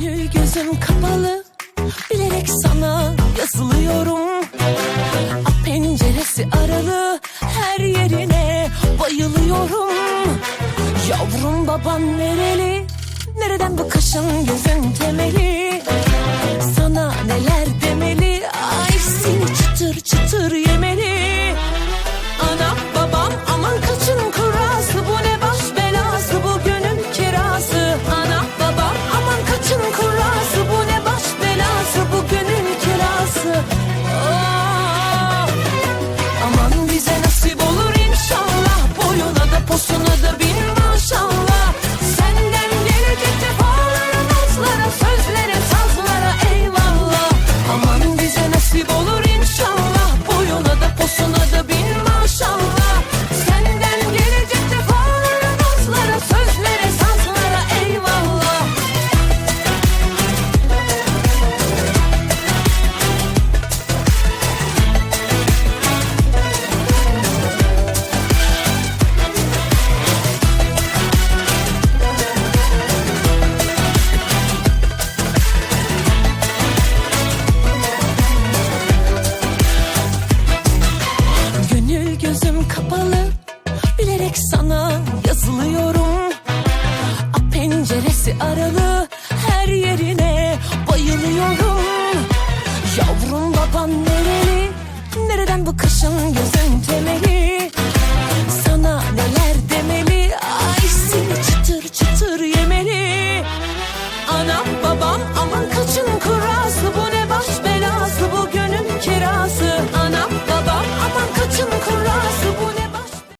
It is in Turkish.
Gönül gözüm kapalı Bilerek sana yazılıyorum. A penceresi aralı Her yerine bayılıyorum. Yavrum baban nereli? Nereden bu kaşın gözün temeli? asılıyorum A penceresi aralı her yerine bayılıyorum. Yavrum baban nereli? Nereden bu kışın gözün temeli?